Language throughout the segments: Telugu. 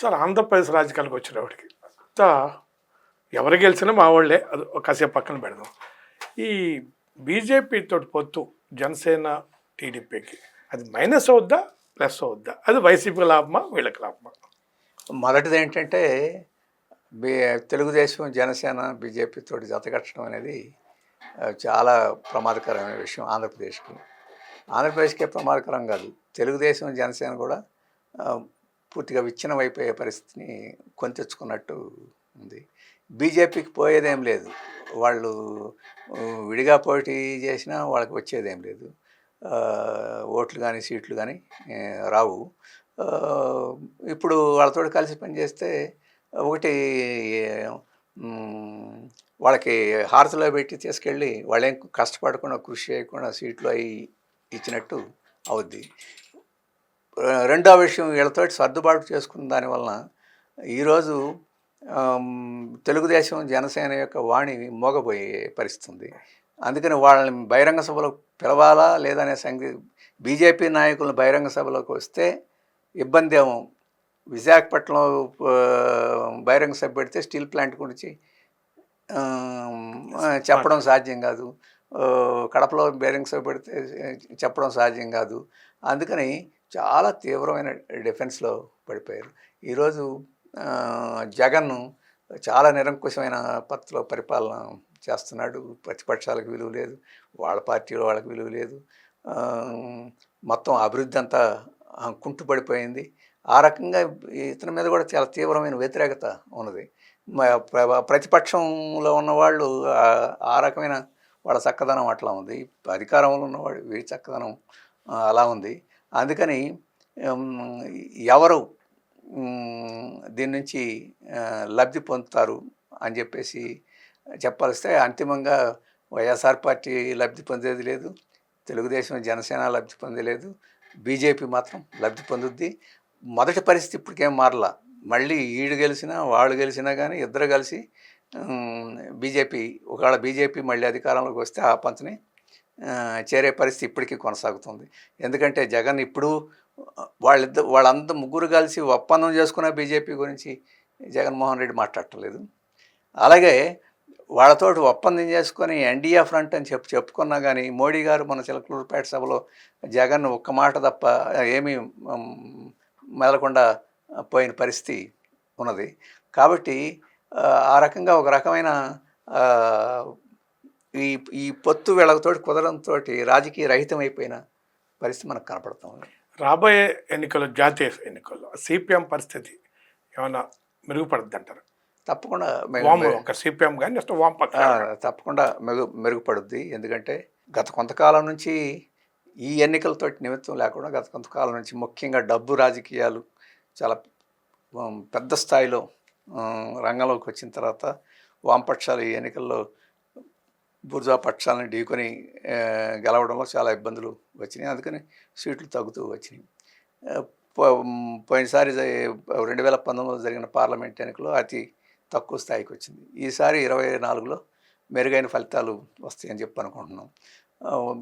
సార్ ఆంధ్రప్రదేశ్ రాజకీయాలకు వచ్చినప్పటికి అంతా ఎవరు గెలిచినా మా వాళ్ళే. అది ఒకసేపు కాసేపు పక్కన పెడదాం. ఈ బీజేపీ తోటి పొత్తు జనసేన టీడీపీకి అది మైనస్ అవుద్దా ప్లస్ అవుద్దా? అది వైసీపీ లాభమా వీళ్ళకి లాభమా? మొదటిది ఏంటంటే బీ తెలుగుదేశం జనసేన బీజేపీతో జతకట్టడం అనేది చాలా ప్రమాదకరమైన విషయం ఆంధ్రప్రదేశ్కి. ఆంధ్రప్రదేశ్కే ప్రమాదకరం కాదు. తెలుగుదేశం జనసేన కూడా పూర్తిగా విచ్ఛిన్నం అయిపోయే పరిస్థితిని కొని తెచ్చుకున్నట్టు ఉంది. బీజేపీకి పోయేదేం లేదు. వాళ్ళు విడిగా పోటీ చేసినా వాళ్ళకి వచ్చేదేం లేదు. ఓట్లు కానీ సీట్లు కానీ రావు. ఇప్పుడు వాళ్ళతో కలిసి పనిచేస్తే ఒకటి వాళ్ళకి హారతిలో పెట్టి తీసుకెళ్ళి వాళ్ళేం కష్టపడకుండా కృషి చేయకుండా సీట్లు అవి ఇచ్చినట్టు అవుద్ది. రెండో విషయం వీళ్ళతో సర్దుబాటు చేసుకున్న దానివలన ఈరోజు తెలుగుదేశం జనసేన యొక్క వాణి మోగబోయే పరిస్థితి ఉంది అందుకని వాళ్ళని బహిరంగ సభలో పిలవాలా లేదనే సంగతి బీజేపీ నాయకులను బహిరంగ సభలోకి వస్తే ఇబ్బంది ఏమో. విశాఖపట్నంలో బహిరంగ సభ పెడితే స్టీల్ ప్లాంట్ గురించి చెప్పడం సాధ్యం కాదు. కడపలో బహిరంగ సభ పెడితే చెప్పడం సాధ్యం కాదు. అందుకని చాలా తీవ్రమైన డిఫెన్స్లో పడిపోయారు. ఈరోజు జగన్ చాలా నిరంకుశమైన పద్ధతిలో పరిపాలన చేస్తున్నాడు. ప్రతిపక్షాలకు విలువ లేదు వాళ్ళ పార్టీలో వాళ్ళకి విలువ లేదు. మొత్తం అభివృద్ధి అంతా కుంటుపడిపోయింది ఆ రకంగా ఇతని మీద కూడా చాలా తీవ్రమైన వ్యతిరేకత ఉన్నది. ప్ర- ప్రతిపక్షంలో ఉన్నవాళ్ళు ఆ- ఆ రకమైన వాళ్ళ చక్కదనం అట్లా ఉంది. అధికారంలో ఉన్నవాడు వీడి చక్కదనం అలా ఉంది. అందుకని ఎవరు దీని నుంచి లబ్ధి పొందుతారు అని చెప్పేసి చెప్పాల్స్తే అంతిమంగా వైఎస్ఆర్ పార్టీ లబ్ధి పొందేది లేదు. తెలుగుదేశం జనసేన లబ్ధి పొందలేదు బీజేపీ మాత్రం లబ్ధి పొందుద్ది. మొదటి పరిస్థితి ఇప్పటికేం మారలా. మళ్ళీ ఈడు గెలిచినా వాళ్ళు గెలిచినా కానీ ఇద్దరు కలిసి బీజేపీ ఒకవేళ బీజేపీ మళ్ళీ అధికారంలోకి వస్తే ఆ పంచని చేరే పరిస్థితి ఇప్పటికీ కొనసాగుతుంది. ఎందుకంటే జగన్ ఇప్పుడు వాళ్ళిద్దరు వాళ్ళంతా ముగ్గురు కలిసి ఒప్పందం చేసుకున్న బీజేపీ గురించి జగన్మోహన్ రెడ్డి మాట్లాడటలేదు. అలాగే వాళ్ళతోటి ఒప్పందం చేసుకొని ఎన్డీఏ ఫ్రంట్ అని చెప్పి చెప్పుకున్నా కానీ మోడీ గారు మన చిలకలూరుపేట సభలో జగన్ ఒక్క మాట తప్ప ఏమీ మెదలకుండా పోయిన పరిస్థితి ఉన్నది. కాబట్టి ఆ, రకంగా ఒక రకమైన ఈ ఈ పొత్తు వీళ్ళతోటి కుదరంతో రాజకీయ రహితం అయిపోయిన పరిస్థితి మనకు కనపడుతుంది రాబోయే ఎన్నికలు జాతీయ ఎన్నికల్లో సిపిఎం పరిస్థితి ఏమైనా మెరుగుపడుద్ది అంటారు తప్పకుండా ఒక సిపిఎం కానీ నెక్స్ట్ తప్పకుండా మెరుగు మెరుగుపడుద్ది. ఎందుకంటే గత కొంతకాలం నుంచి ఈ ఎన్నికలతో నిమిత్తం లేకుండా గత కొంతకాలం నుంచి ముఖ్యంగా డబ్బు రాజకీయాలు చాలా పెద్ద స్థాయిలో రంగంలోకి వచ్చిన తర్వాత వామపక్షాలు ఈ ఎన్నికల్లో బుర్జా పక్షాలను ఢీకొని గెలవడంలో చాలా ఇబ్బందులు వచ్చినాయి. అందుకని సీట్లు తగ్గుతూ వచ్చినాయి. పోయినసారి రెండు వేల పంతొమ్మిదిలో జరిగిన పార్లమెంట్ ఎన్నికలో అతి తక్కువ స్థాయికి వచ్చింది. ఈసారి ఇరవై నాలుగులో మెరుగైన ఫలితాలు వస్తాయని చెప్పి అనుకుంటున్నాం.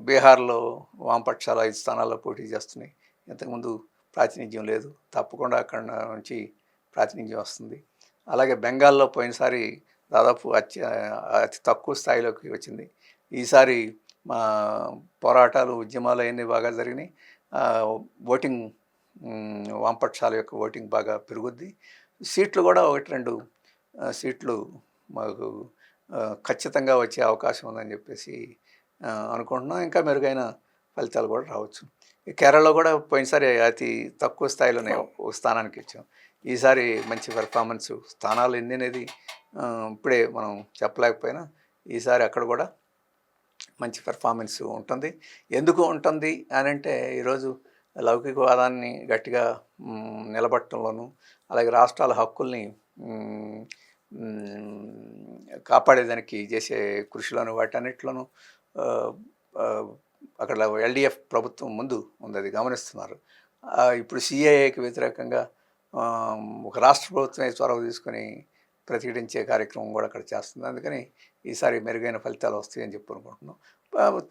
బీహార్లో వామపక్షాలు ఐదు స్థానాల్లో పోటీ చేస్తున్నాయి. ఇంతకుముందు ప్రాతినిధ్యం లేదు. తప్పకుండా అక్కడ నుంచి ప్రాతినిధ్యం వస్తుంది. అలాగే బెంగాల్లో పోయినసారి దాదాపు అత్య అతి తక్కువ స్థాయిలోకి వచ్చింది. ఈసారి మా పోరాటాలు ఉద్యమాలు అవన్నీ బాగా జరిగినాయి. ఓటింగ్ వామపక్షాల యొక్క ఓటింగ్ బాగా పెరుగుద్ది. సీట్లు కూడా ఒకటి రెండు సీట్లు మాకు ఖచ్చితంగా వచ్చే అవకాశం ఉందని చెప్పేసి అనుకుంటున్నాం. ఇంకా మెరుగైన ఫలితాలు కూడా రావచ్చు. కేరళలో కూడా పోయినసారి అతి తక్కువ స్థాయిలోనే ఒక స్థానానికి ఇచ్చాం ఈసారి మంచి పెర్ఫార్మెన్స్ స్థానాలు ఎన్ని అనేది ఇప్పుడే మనం చెప్పలేకపోయినా ఈసారి అక్కడ కూడా మంచి పెర్ఫార్మెన్స్ ఉంటుంది. ఎందుకు ఉంటుంది అని అంటే ఈరోజు లౌకికవాదాన్ని గట్టిగా మ్, నిలబట్టడంలోనూ అలాగే రాష్ట్రాల హక్కుల్ని కాపాడేదానికి చేసే కృషిలోను వాటన్నిటిలోనూ అక్కడ ఎల్డిఎఫ్ ప్రభుత్వం ముందు ఉంది అది గమనిస్తున్నారు. ఇప్పుడు సిఐఏకి వ్యతిరేకంగా ఒక రాష్ట్ర ప్రభుత్వమే చొరవ తీసుకొని ప్రతిఘటించే కార్యక్రమం కూడా అక్కడ చేస్తుంది. అందుకని ఈసారి మెరుగైన ఫలితాలు వస్తాయని చెప్పి అనుకుంటున్నాం.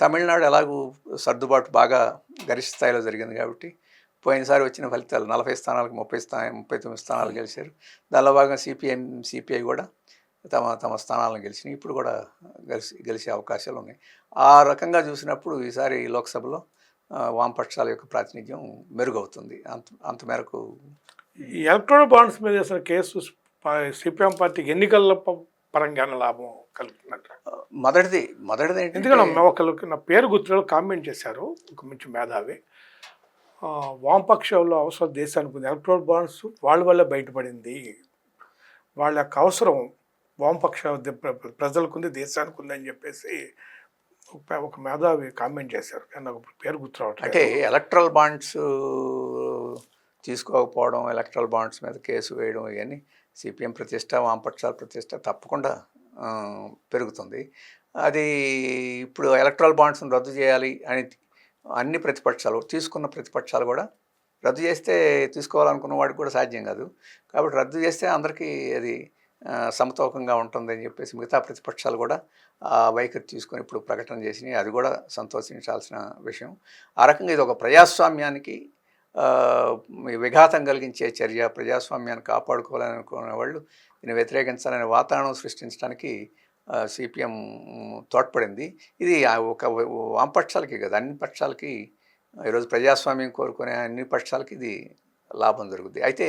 తమిళనాడు ఎలాగూ సర్దుబాటు బాగా గరిష్ట స్థాయిలో జరిగింది కాబట్టి పోయినసారి వచ్చిన ఫలితాలు నలభై స్థానాలకు ముప్పై స్థా ముప్పై తొమ్మిది స్థానాలు గెలిచారు. దానిలో భాగంగా సిపిఎం సిపిఐ కూడా తమ తమ స్థానాలను గెలిచినాయి. ఇప్పుడు కూడా గెలిచి గెలిచే అవకాశాలు ఉన్నాయి. ఆ రకంగా చూసినప్పుడు ఈసారి లోక్సభలో వామపక్షాల యొక్క ప్రాతినిధ్యం మెరుగవుతుంది. అంత అంత మేరకు ఈ ఎలక్ట్రానిక్ బాండ్స్ మీద వేసిన కేసు సిపిఎం పార్టీకి ఎన్నికల ప- పరంగా లాభం కలుగుతుందంట మొదటిది మొదటిది ఎందుకంటే ఒకరికి నా పేరు గుర్తులో కామెంట్ చేశారు ఒక మంచి మేధావి. వామపక్షంలో అవసరం దేశానికి ఉంది ఎలక్ట్రానిక్ బాండ్స్ వాళ్ళ వల్లే బయటపడింది. వాళ్ళ యొక్క అవసరం వామపక్ష ప్రజలకు ఉంది దేశానికి ఉంది అని చెప్పేసి ఒక- మేధావి కామెంట్ చేశారు. నాకు పేరు గుర్తు అంటే ఎలక్ట్రల్ బాండ్స్ తీసుకోకపోవడం ఎలక్ట్రల్ బాండ్స్ మీద కేసు వేయడం ఇవన్నీ సిపిఎం ప్రతిష్ట వామపక్షాల ప్రతిష్ట తప్పకుండా పెరుగుతుంది. అది ఇప్పుడు ఎలక్ట్రల్ బాండ్స్ని రద్దు చేయాలి అని అన్ని ప్రతిపక్షాలు తీసుకున్న ప్రతిపక్షాలు కూడా రద్దు చేస్తే తీసుకోవాలనుకున్న వాడికి కూడా సాధ్యం కాదు. కాబట్టి రద్దు చేస్తే అందరికీ అది సమతూకంగా ఉంటుందని చెప్పేసి మిగతా ప్రతిపక్షాలు కూడా ఆ వైఖరి తీసుకొని ఇప్పుడు ప్రకటన చేసినాయి. అది కూడా సంతోషించాల్సిన విషయం. ఆ రకంగా ఇది ఒక ప్రజాస్వామ్యానికి విఘాతం కలిగించే చర్య ప్రజాస్వామ్యాన్ని కాపాడుకోవాలని అనుకునే వాళ్ళు దీన్ని వ్యతిరేకించాలనే వాతావరణం సృష్టించడానికి సిపిఎం తోడ్పడింది. ఇది ఆ ఒక వామపక్షాలకి కదా అన్ని పక్షాలకి ఈరోజు ప్రజాస్వామ్యం కోరుకునే అన్ని పక్షాలకి ఇది లాభం జరుగుద్ది అయితే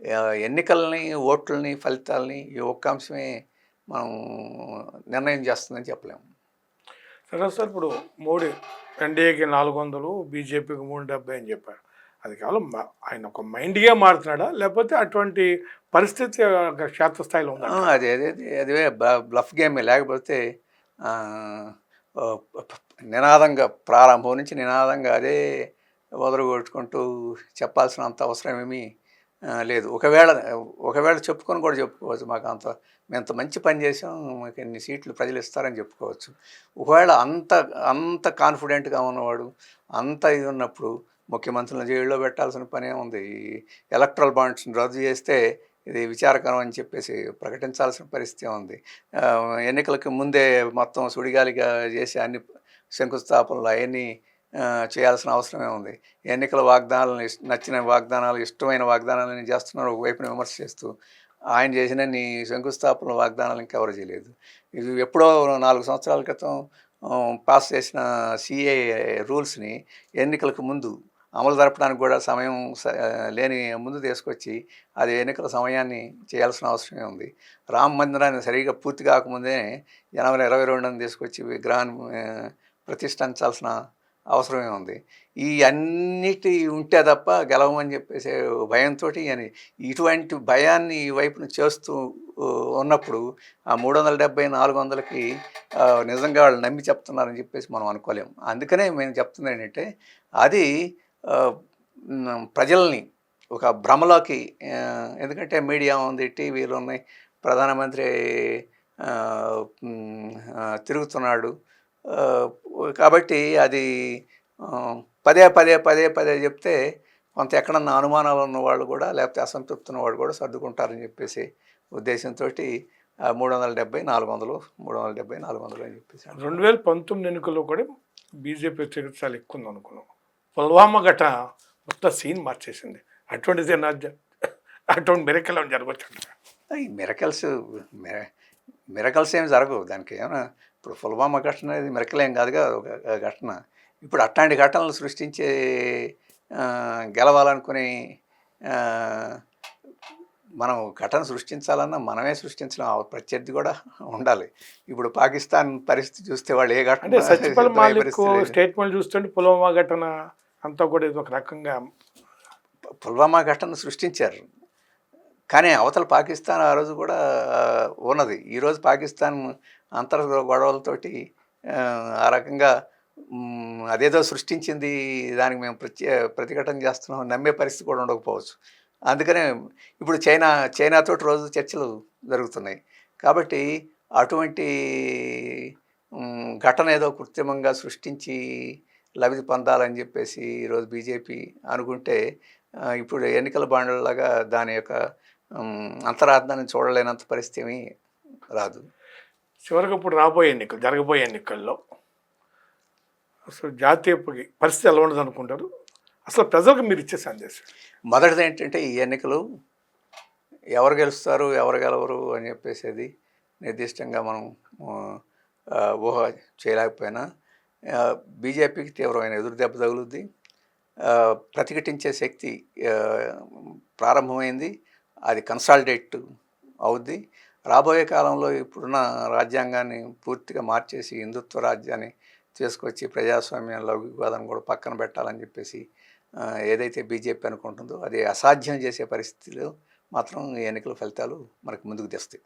ఎన్నికలని ఎన్నికల్ని ఓట్లని ఫలితాలని ఈ ఒక్క అంశమే మనం నిర్ణయం చేస్తుందని చెప్పలేము సరే సార్ ఇప్పుడు మోడీ ఎన్డీఏకి నాలుగు వందలు బీజేపీకి మూడు డెబ్బై అని చెప్పారు. అది కేవలం. ఆయన ఒక మైండ్గా మారుతున్నాడా? లేకపోతే అటువంటి పరిస్థితి క్షేత్రస్థాయిలో ఉందా? అది అదే అదే బ- బ్లఫ్ గేమే లేకపోతే నినాదంగా ప్రారంభం నుంచి నినాదంగా అదే వదలగొట్టుకుంటూ చెప్పాల్సినంత అవసరం ఏమీ లేదు. ఒకవేళ ఒకవేళ చెప్పుకొని కూడా చెప్పుకోవచ్చు. మాకు అంత మేము అంత మంచి పని చేసాం మాకు ఎన్ని సీట్లు ప్రజలు ఇస్తారని చెప్పుకోవచ్చు. ఒకవేళ అంత అంత కాన్ఫిడెంట్గా ఉన్నవాడు అంత ఇది ఉన్నప్పుడు ముఖ్యమంత్రులను జైల్లో పెట్టాల్సిన పనే ఉంది. ఈ ఎలక్ట్రల్ బాండ్స్ని రద్దు చేస్తే ఇది విచారకరం అని చెప్పేసి ప్రకటించాల్సిన పరిస్థితి ఉంది. ఎన్నికలకు ముందే మొత్తం సుడిగాలిగా చేసి అన్ని శంకుస్థాపనలు అవన్నీ చేయాల్సిన అవసరమే ఉంది. ఎన్నికల వాగ్దానాలను నచ్చిన వాగ్దానాలు ఇష్టమైన వాగ్దానాలను చేస్తున్నారు ఒకవైపున విమర్శ చేస్తూ ఆయన చేసిన నీ శంకుస్థాపన వాగ్దానాలు ఇంకెవరు చేయలేదు. ఇది ఎప్పుడో నాలుగు సంవత్సరాల క్రితం పాస్ చేసిన సిఏ రూల్స్ని ఎన్నికలకు ముందు అమలు జరపడానికి కూడా సమయం స- లేని ముందు తీసుకొచ్చి అది ఎన్నికల సమయాన్ని చేయాల్సిన అవసరమే ఉంది. రామ మందిరాన్ని సరిగా పూర్తి కాకముందే జనవరి ఇరవై రెండుని తీసుకొచ్చి విగ్రహాన్ని ప్రతిష్ఠించాల్సిన అవసరమే ఉంది. ఈ అన్నిటి ఉంటే తప్ప గెలవమని చెప్పేసి భయంతో అని ఇటువంటి భయాన్ని ఈ వైపున చేస్తూ ఉన్నప్పుడు ఆ మూడు వందల డెబ్బై నాలుగు వందలకి నిజంగా వాళ్ళు నమ్మి చెప్తున్నారని చెప్పేసి మనం అనుకోలేము. అందుకనే మేము చెప్తుంది ఏంటంటే అది ప్రజల్ని ఒక భ్రమలోకి ఎందుకంటే మీడియా ఉంది టీవీలు ఉన్నాయి ప్రధానమంత్రి తిరుగుతున్నాడు. కాబట్టి అది పదే పదే పదే పదే చెప్తే కొంత ఎక్కడన్నా అనుమానాలు ఉన్నవాళ్ళు కూడా లేకపోతే అసంతృప్తి ఉన్నవాళ్ళు కూడా సర్దుకుంటారని చెప్పేసి ఉద్దేశంతో మూడు వందల డెబ్బై నాలుగు వందలు మూడు వందల డెబ్బై నాలుగు వందలు అని చెప్పేసి రెండు వేల పంతొమ్మిది ఎన్నికల్లో కూడా బీజేపీ చాలా ఎక్కువ ఉంది అనుకున్నాం పుల్వామా గట మొత్తం సీన్ మార్చేసింది. అటువంటిది నా జ- అటువంటి మెరకల్ జరగచ్చు ఈ మిరకల్స్ మిరకల్స్ ఏమి జరగవు. దానికి ఏమైనా ఇప్పుడు పుల్వామా ఘటన అనేది మిరకల్ ఏం కాదుగా ఒక ఘటన. ఇప్పుడు అట్లాంటి ఘటనలు సృష్టించే గెలవాలనుకుని మనం ఘటన సృష్టించాలన్నా మనమే సృష్టించడం ఆ ప్రత్యర్థి కూడా ఉండాలి. ఇప్పుడు పాకిస్తాన్ పరిస్థితి చూస్తే వాళ్ళు ఏ ఘటన. స్టేట్మెంట్ చూస్తుంటే పుల్వామా ఘటన అంతా కూడా ఇది ఒక రకంగా పుల్వామా ఘటన సృష్టించారు. కానీ అవతల పాకిస్తాన్ ఆ రోజు కూడా ఉన్నది. ఈరోజు పాకిస్తాన్ అంతర్గత గొడవలతోటి ఆ, రకంగా అదేదో సృష్టించింది దానికి మేము ప్రత్యే ప్రతిఘటన చేస్తున్నాం నమ్మే పరిస్థితి కూడా ఉండకపోవచ్చు. అందుకనే ఇప్పుడు చైనా చైనాతోటి రోజు చర్చలు జరుగుతున్నాయి. కాబట్టి అటువంటి ఘటన ఏదో కృత్రిమంగా సృష్టించి లబ్ధి పొందాలని చెప్పేసి ఈరోజు బీజేపీ అనుకుంటే ఇప్పుడు ఎన్నికల బాండ్లలాగా దాని యొక్క అంతరార్థాన్ని చూడలేనంత పరిస్థితి రాదు. చివరికి ఇప్పుడు రాబోయే ఎన్నికలు జరగబోయే ఎన్నికల్లో అసలు జాతీయ పరిస్థితి ఎలా ఉండదు అనుకుంటారు? అసలు ప్రజలకు మీరు ఇచ్చే సందేశం. మొదటిది ఏంటంటే ఈ ఎన్నికలు ఎవరు గెలుస్తారు ఎవరు గెలవరు అని చెప్పేసి నిర్దిష్టంగా మనం ఊహ చేయలేకపోయినా బీజేపీకి తీవ్రమైన ఎదురుదెబ్బ తగులుద్ది. ప్రతిఘటించే శక్తి ప్రారంభమైంది. అది కన్సాలిడేట్ అవుద్ది. రాబోయే కాలంలో ఇప్పుడున్న రాజ్యాంగాన్ని పూర్తిగా మార్చేసి హిందుత్వ రాజ్యాన్ని తీసుకొచ్చి ప్రజాస్వామ్యం లౌకికవాదాన్ని కూడా పక్కన పెట్టాలని చెప్పేసి ఏదైతే బీజేపీ అనుకుంటుందో అది అసాధ్యం చేసే పరిస్థితిలో మాత్రం ఈ ఎన్నికల ఫలితాలు మనకు ముందుకు తెస్తాయి.